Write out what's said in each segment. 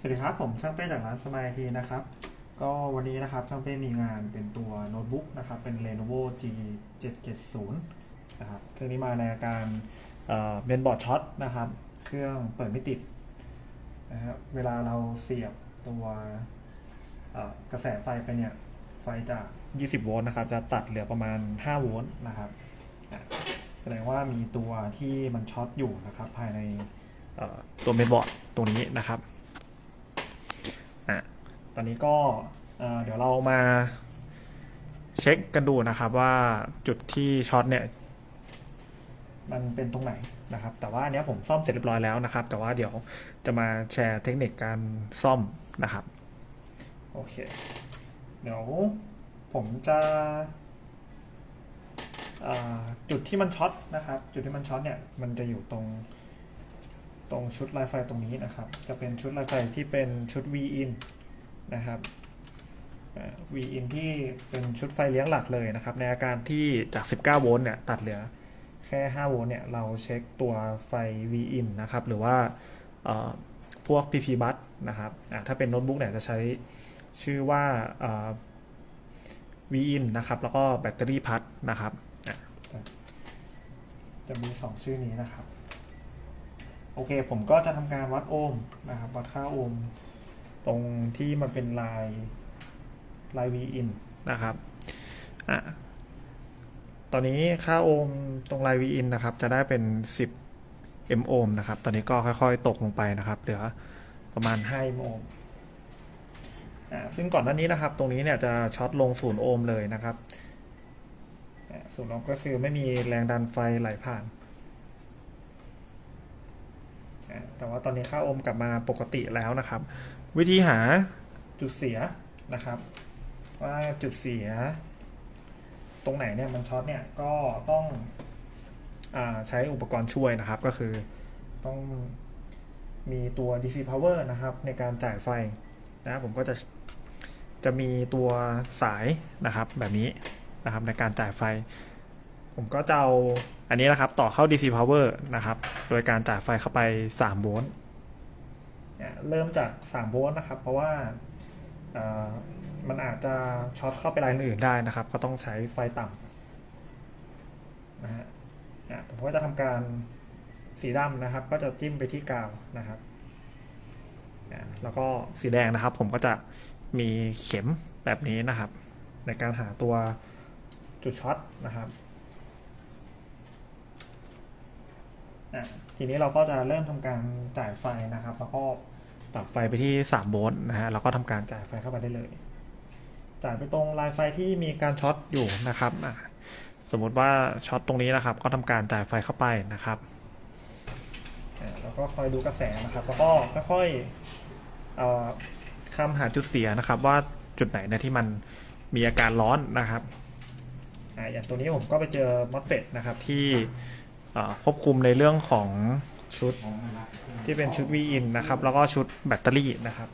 สวัสดีครับ ผมช่างเป้จากร้านสมายทีนะครับ ก็วันนี้นะครับช่างเป้มีงานเป็นตัวโน้ตบุ๊กนะครับ เป็น Lenovo G 770 นะครับเครื่องนี้มาในอาการเมนบอร์ดช็อตนะครับ เครื่องเปิดไม่ติดนะครับเวลาเราเสียบตัวกระแสไฟไปเนี่ย ไฟจาก 20 โวลต์นะครับ จะตัดเหลือประมาณ 5 โวลต์นะครับแสดงว่ามีตัวที่มันช็อตอยู่นะครับ ภายในตัวเมนบอร์ดตรงนี้นะครับ อะตอนนี้ก็เเดี๋ยวเรามาเช็คกันดูนะครับว่าจุดที่ช็อตเนี่ยมันเป็นตรงไหนนะครับ แต่ว่าอันนี้ผมซ่อมเสร็จเรียบร้อยแล้วนะครับ แต่ว่าเดี๋ยวจะมาแชร์เทคนิคการซ่อมนะครับ โอเค เดี๋ยวผมจะจุดที่มันช็อตนะครับ จุดที่มันช็อตเนี่ย มันจะอยู่ตรง ตรงชุดลายไฟตรงนี้นะครับ จะเป็นชุดลายไฟที่เป็นชุด V in นะครับ V in ที่เป็นชุดไฟเลี้ยงหลักเลยนะครับ ในอาการที่จาก 19 โวลต์เนี่ยตัดเหลือแค่ 5 โวลต์เนี่ยเราเช็คตัวไฟ V in นะครับ หรือว่าพวก PP bus นะครับถ้าเป็นโน้ตบุ๊กเนี่ยจะใช้ชื่อว่า V in นะครับ แล้วก็แบตเตอรี่พัดนะครับ จะมี 2 ชื่อนี้นะครับ โอเค ผมก็จะทำการวัดโอห์มนะครับวัดค่าโอห์มตรงที่มันเป็นลายลาย V in นะครับอะตอนนี้ค่าโอห์มตรงลาย V in นะครับ จะได้เป็น 10 m โอห์มนะครับ ตอนนี้ก็ค่อย ๆ ตกลงไปนะครับเหลือประมาณ 5 m โอห์มอะซึ่งก่อนหน้านี้นะครับ ตรงนี้เนี่ยจะช็อตลง 0 โอห์มเลยนะครับอะศูนย์โอห์มก็คือไม่มีแรงดันไฟไหลผ่าน แต่ว่าตอนนี้ค่าโอห์มกลับมาปกติแล้วนะครับ วิธีหาจุดเสียนะครับ ว่าจุดเสีย ตรงไหนเนี่ยมันช็อตเนี่ยก็ต้องอใช้อุปกรณ์ช่วยนะครับก็คือต้องมีตัว DC power นะครับ ในการจ่ายไฟนะผมก็จะจะมีตัวสายนะครับแบบนี้นะครับในการจ่ายไฟ ผมก็จะเอาอันนี้นะครับ ต่อเข้า DC power นะครับ โดยการจ่ายไฟเข้าไป 3 โวลต์เริ่มจาก 3 โวลต์นะครับ เพราะว่ามันอาจจะช็อตเข้าไปรายอื่นได้นะครับ ก็ต้องใช้ไฟต่ำนะฮะผมก็จะทำการสีดำนะครับ ก็จะจิ้มไปที่กาวนะครับแล้วก็สีแดงนะครับ ผมก็จะมีเข็มแบบนี้นะครับ ในการหาตัวจุดช็อตนะครับ อะทีนี้เราก็จะเริ่มทำการจ่ายไฟนะครับ แล้วก็ปรับไฟไปที่ 3 โวลต์นะฮะแล้วก็ทำการจ่ายไฟเข้าไปได้เลย จ่ายไปตรงลายไฟที่มีการช็อตอยู่นะครับอะสมมุติว่าช็อตตรงนี้นะครับ ก็ทำการจ่ายไฟเข้าไปนะครับอะแล้วก็คอยดูกระแสนะครับ แล้วก็ค่อยๆเอ่อคำหาจุดเสียนะครับ ว่าจุดไหนเนะที่มันมีอาการร้อนนะครับอะอย่างตัวนี้ผมก็ไปเจอมอสเฟตนะครับที่ ควบคุมในเรื่องของชุดที่เป็นชุด V in นะครับ แล้วก็ชุดแบตเตอรี่นะครับ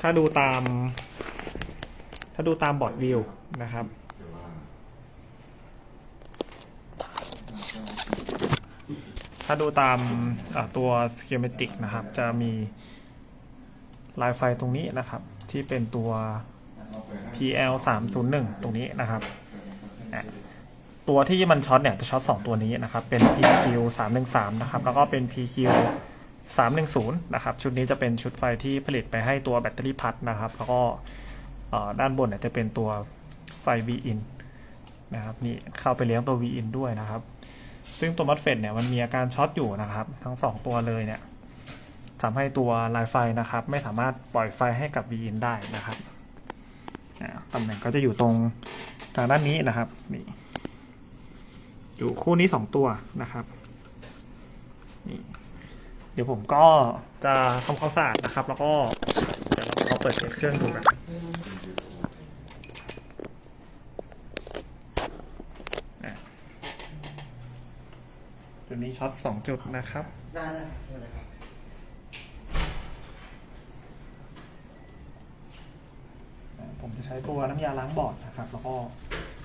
ถ้าดูตาม ถ้าดูตามบอร์ดวิวนะครับ ถ้าดูตามตัว schematic นะครับ จะมีลายไฟตรงนี้นะครับ ที่เป็นตัว PL 3 0 1ตรงนี้นะครับตัวที่มันช็อตเนี่ยจะช็อต2ตัวนี้นะครับเป็น PQ 3 1 3นะครับแล้วก็เป็น PQ 3 1 0นะครับชุดนี้จะเป็นชุดไฟที่ผลิตไปให้ตัวแบตเตอรี่พัดนะครับ แล้วก็ด้านบนเนี่ยจะเป็นตัวไฟ V in นะครับนี่เข้าไปเลี้ยงตัว V in ด้วยนะครับ ซึ่งตัวมัดเฟดเนี่ยมันมีอาการช็อตอยู่นะครับ ทั้ง 2 ตัวเลยเนี่ยทำให้ตัวลายไฟนะครับ ไม่สามารถปล่อยไฟให้กับ V in ได้นะครับ ตำแหน่งก็จะอยู่ตรงทางด้านนี้นะครับนี่อยู่คู่นี้สองตัวนะครับนี่เดี๋ยวผมก็จะทำความสะอาดนะครับ แล้วก็เดี๋ยวเราเอาเปิดเครื่องดูกันะจุดนี้ช็อตสองจุดนะครับได้ได้ได้เลยครับ ผม จะใช้ตัวน้ำยาล้างบอร์ดนะครับ แล้วก็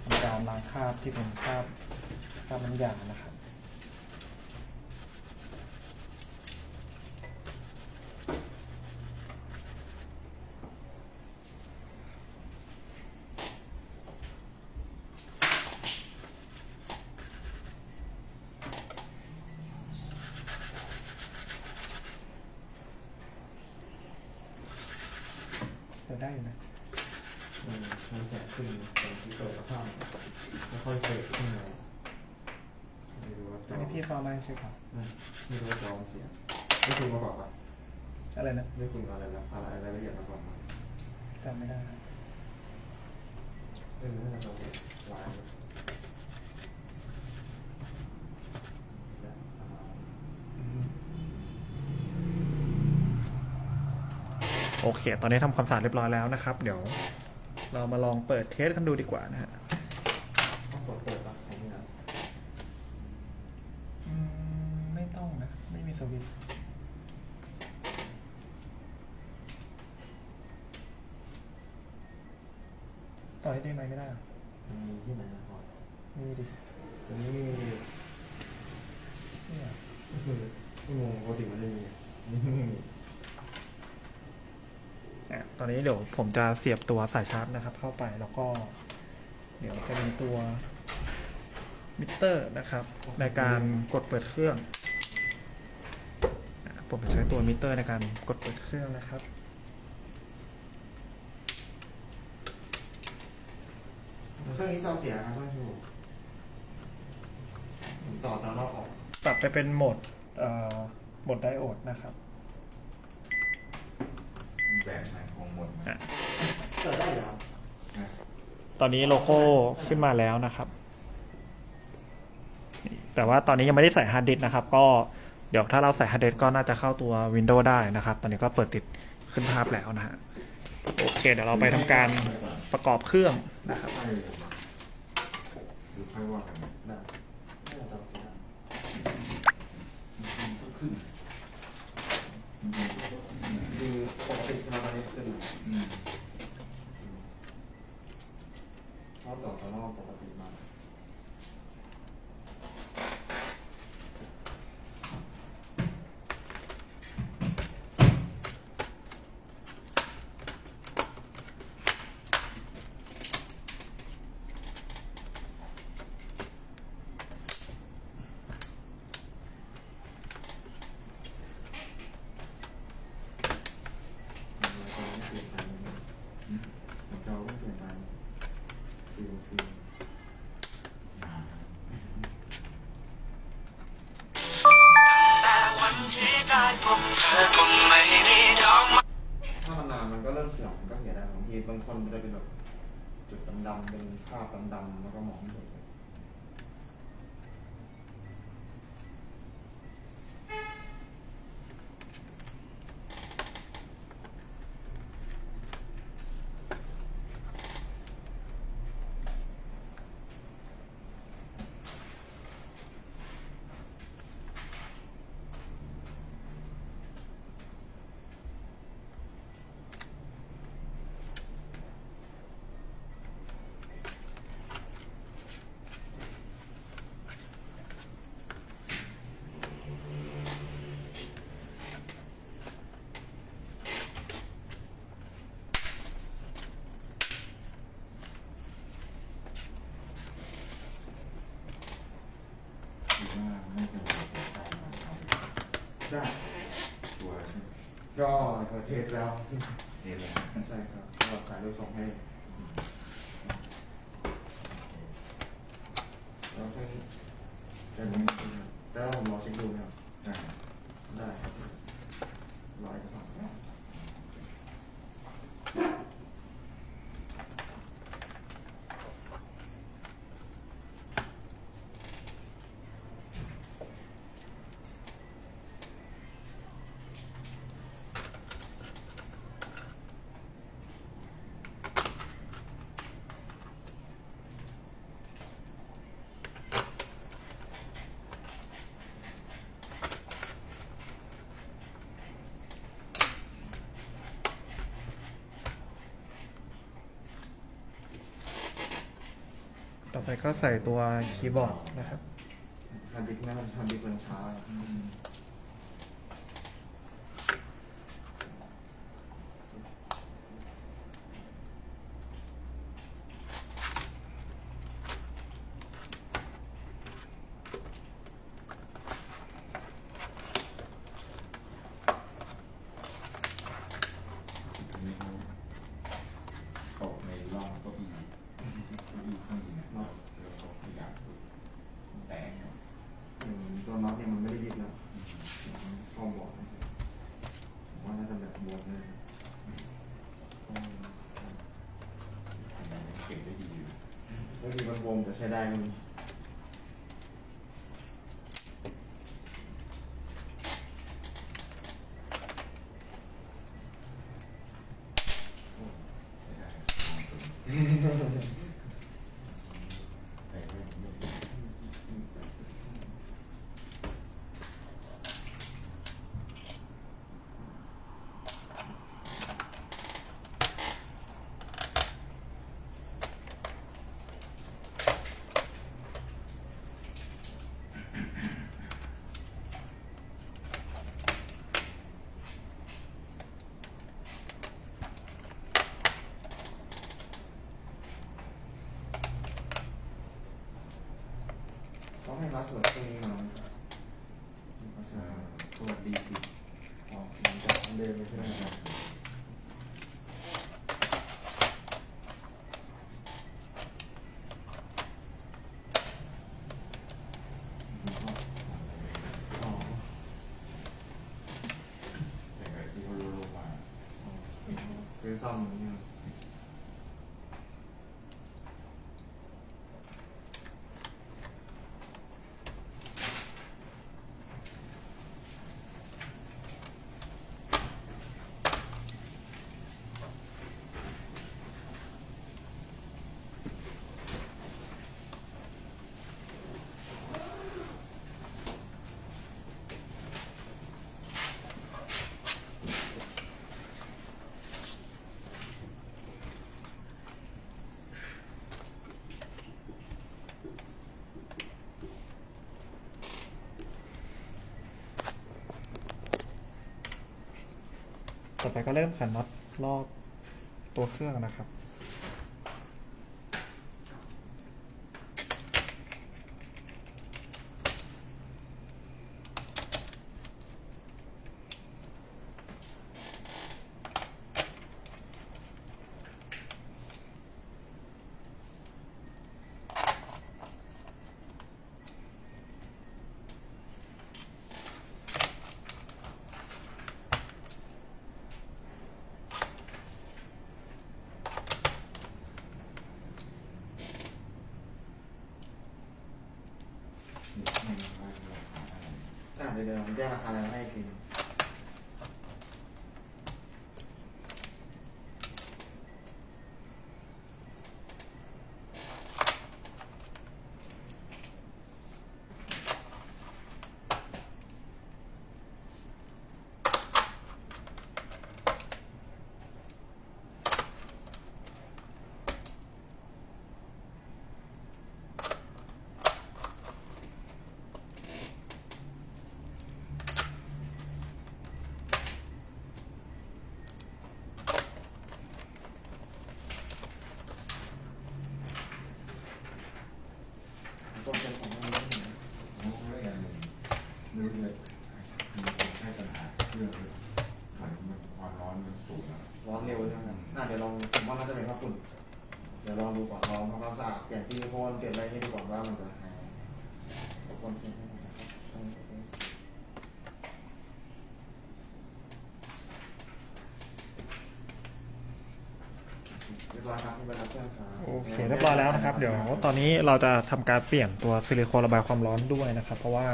ทำการล้างคราบที่เป็นคราบคราบน้ำยานะครับ ดได้อยู่นะ เออมันแสงขึ้นแสงที่เปิดแล้วข้างแล้ว ค่อยเปิดขึ้นมาไม่รู้ว่าจอัอนนี้พี่เข้าไล่ใช่ครับไม่รู้ว่าจอมันเสียได้คุยมาก่อนปะอะไรนะได้คุยมาอะไรแล้วอะไรรายละเอียดมาก่อนปะจำไม่ได้ครับเออน่าจะเป็นไลน์แบบอ่าโอเค ตอนนี้ทำความสะอาดเรียบร้อยแล้วนะครับ เดี๋ยวเรามาลองเปิดเทสกันดูดีกว่านะฮะ ต้องกดเปิดปะของนี่นะ อืมไม่ต้องนะ ไม่มีสวิตช์ ต่อให้ได้ไหมไม่ได้หรอมันมีที่ไหนนะพอมีดิตรงนี้ไม่มีเนี่ยก็คือไม่งงปกติมันจะมีนี่ไม่มีอะตอนนี้เดี๋ยวผมจะเสียบตัวสายชาร์จนะครับ เข้าไปแล้วก็ เดี๋ยวจะมีตัวมิเตอร์นะครับ ในการกดเปิดเครื่องอะผมจะใช้ตัวมิเตอร์ในการกดเปิดเครื่องนะครับ เครื่องนี้จอเสียครับต้องชูผมต่อตอนรอบออก ปรับไปเป็นโหมดเอ่อโหมดไดโอดนะครับ แบบไหนของหมดนะเกิดได้เหรอตอนนี้โลโก้ขึ้นมาแล้วนะครับนี่แต่ว่าตอนนี้ยังไม่ได้ใส่ฮาร์ดดิสก์นะครับ ก็เดี๋ยวถ้าเราใส่ฮาร์ดดิสก์ก็น่าจะเข้าตัว Windows ได้นะครับ ตอนนี้ก็เปิดติดขึ้นภาพแล้วนะฮะ โอเค เดี๋ยวเราไปทำการประกอบเครื่องนะครับใช่เลยนะหรือค่อ ยว่ากัน เป็นภาพดำๆแล้วก็มองไม่เห็น คิดว่าไม่เป็นไรแต่ใส่มาท ได้ำตัวใช่ไหม ก็เปิดเทสแล้วเสียเลยใช่ครับก็ถ่ายรูปส่งให้แล้วเพิ่งแต่ผมแต่ว่าผมรอเช็คดูนะครับ ได้ ได้ครับรอเอกสาร ต่อ ไปก็ใส่ตัวคีย์บอร์ดนะครับ ฮาร์ดดิสกนั่นฮันดิกมันช้าอืมอันนี้า ใช้ได้ก็มี แต่ไม่ไม่ดี ต้องให้พาสเวิร์ดตรงนี้มาพาส เอ่ เวิร์ด อตัวดีสิ ออกเหมือนกับเดิมเลยใช่ไหมครับ อ๋อ แต่ก็ที่เขารู้มา ซื้อซ่อมอย่างเงี้ย ต่อ ไปก็เริ่มขันน็อตรอบตัวเครื่องนะครับ ไม่รู้ว่าราคาอะไร อะเดี๋ยวเดี๋ยวผมแจ้งราคาแล้วให้อีกทีหนึ่งต้นเป็นของมันนี้นะ โอ้ยอย่างหนึ่งไม่รู้เลยมีคนให้ปัญหาเครื่องเลยมันมันความร้อนมันสูงอะ ร้อนเร็วใช่ไหมครับน่าเดี๋ยวลองผมว่าน่าจะเป็นว่าฝุ่นเดี๋ยวลองดูก่อนลองทำความสะอาดเปลี่ยนซิลิโคนเปลี่ยนอะไรให้ดูก่อนว่ามันจะหายทุกคนเช็คให้นะครับเร้อยครับที่บรรทัดเครื่องครับโอเคเรียบร้อยแล้วนะครับ เดี๋ยวตอนนี้เราจะทำการเปลี่ยนตัวซิลิโคนระบายความร้อนด้วยนะครับ เพราะว่า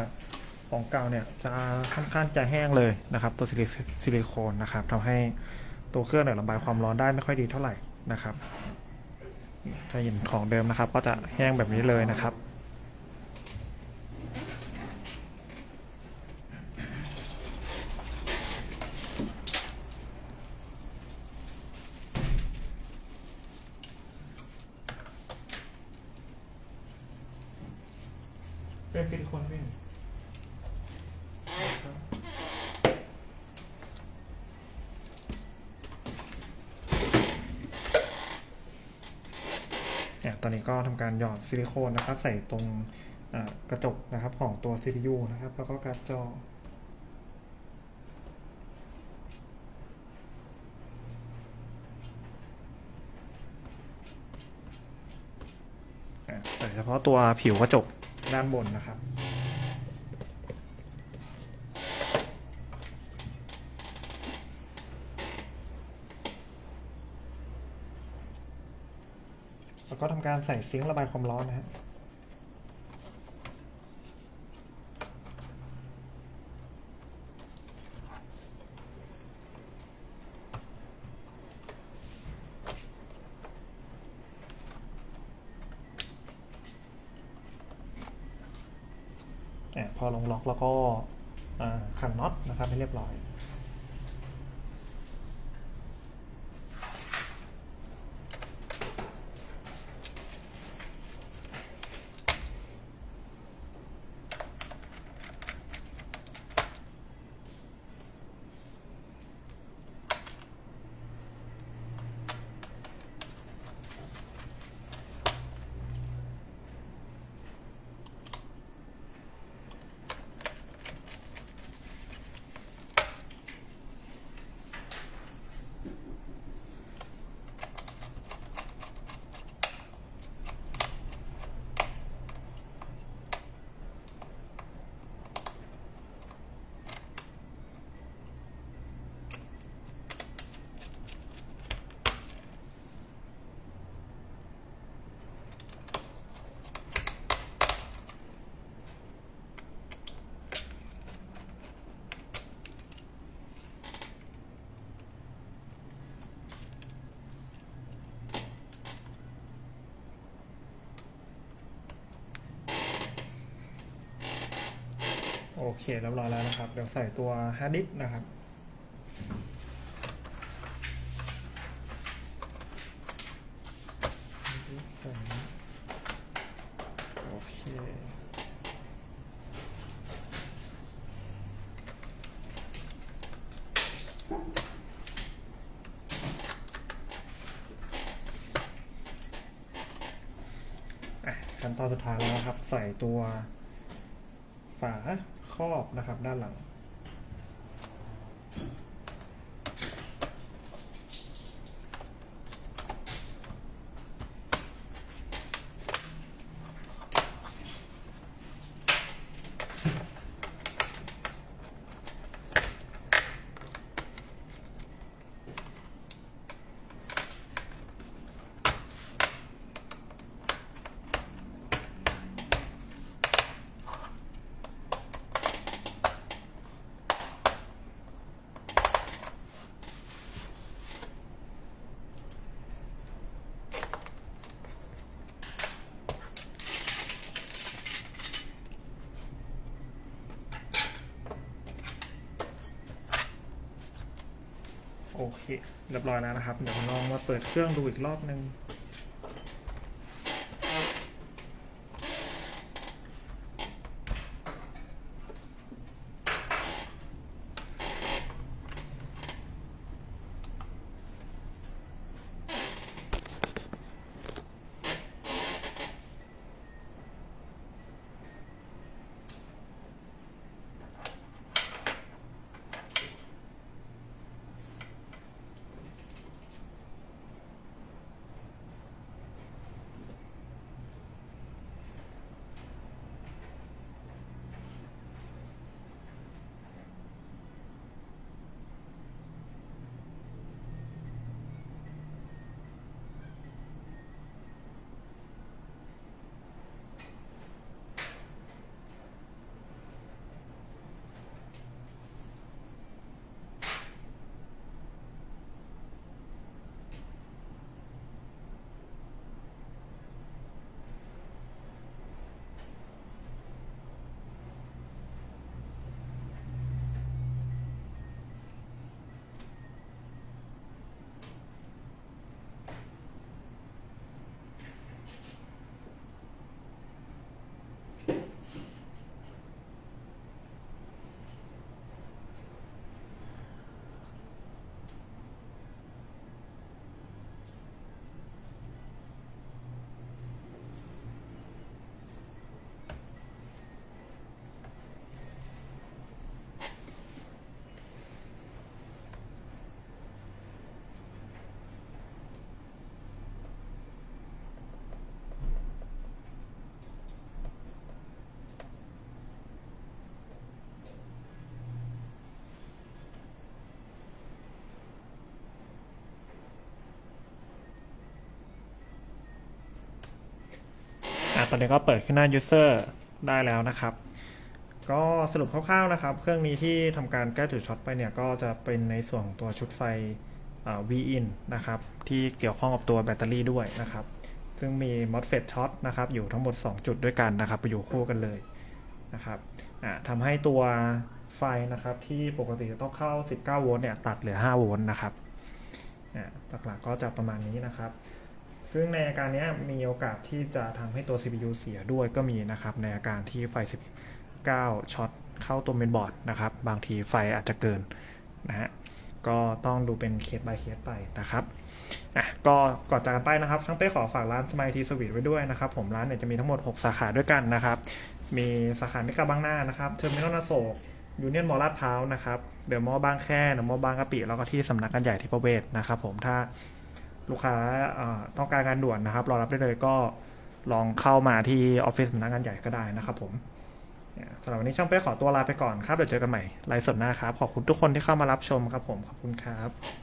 ของเก่าเนี่ยจะค่อนข้างจะแห้งเลยนะครับ ตัวซิลิซิลิโคนนะครับทำให้ตัวเครื่องเนี่ยระบายความร้อนได้ไม่ค่อยดีเท่าไหร่นะครับถ้าเห็นของเดิมนะครับ ก็จะแห้งแบบนี้เลยนะครับ เป็นซิลิโคนวิ่งเนี่ยต อนนี้ก็ทำการหยอดซิลิโคนนะครับ ใส่ตรงกระจกนะครับของตัว CPU นะครับ แล้วก็การ์ดจอแต่เฉพาะตัวผิวกระจกด้านบนนะครับ ก็ทำการใส่ซิงค์ระบายความร้อนนะฮะพอลงล็อกแล้วก็ขันน็อตนะครับให้เรียบร้อย เคเรียบร้อยแล้วนะครับ เดี๋ยวใส่ตัวฮาร์ดดิสก์นะครับโอเคขั้นตอนสุดท้ายแล้วนะครับ ใส่ตัว ฝาครอบนะครับด้านหลัง เคเรียบร้อยแล้วนะครับ เดี๋ยวลองมาเปิดเครื่องดูอีกรอบนึง อะตอนนี้ก็เปิดขึ้นหน้า user ได้แล้วนะครับ ก็สรุปคร่าวๆนะครับ เครื่องนี้ที่ทำการแก้จุดช็อตไปเนี่ย ก็จะเป็นในส่วนของตัวชุดไฟ V-in นะครับ ที่เกี่ยวข้องกับตัวแบตเตอรี่ด้วยนะครับ ซึ่งมี MOSFET ช็อตนะครับ อยู่ทั้งหมด 2 จุดด้วยกันนะครับไปอยู่คู่กันเลยนะครับทำให้ตัวไฟนะครับที่ปกติจะต้องเข้า 19 โวลต์เนี่ย ตัดเหลือ 5 โวลต์นะครับหลักๆก็จะประมาณนี้นะครับ ซึ่งในอาการนี้มีโอกาสที่จะทำให้ตัว CPU เสียด้วยก็มีนะครับในอาการที่ไฟ 19 ช็อตเข้าตัวเมนบอร์ดนะครับ บางทีไฟอาจจะเกินนะฮะก็ต้องดูเป็นเคส by เคสไปนะครับอะก็ก่อนจากกันไปนะครับ ช่างเป้ขอฝากร้านสมัยทีสวีทไว้ด้วยนะครับ ผมร้านเนี่ยจะมีทั้งหมด 6 สาขาด้วยกันนะครับ มีสาขาเมกะบางนานะครับเทอร์มินอลอโศกยูเนียนมอลลาดพร้าวนะครับเดอะมอลล์บางแคเดอะมอลล์บางกะปิแล้วก็ที่สำนักงานใหญ่ที่ประเวศนะครับผมถ้า ลูกค้าต้องการงานด่วนนะครับ รอรับได้เลยก็ลองเข้ามาที่ออฟฟิศสำนักงานใหญ่ก็ได้นะครับผมสำหรับวันนี้ช่องเป้ขอตัวลาไปก่อนครับเดี๋ยวเจอกันใหม่ไลฟ์สดหน้าครับ ขอบคุณทุกคนที่เข้ามารับชมครับผม ขอบคุณครับ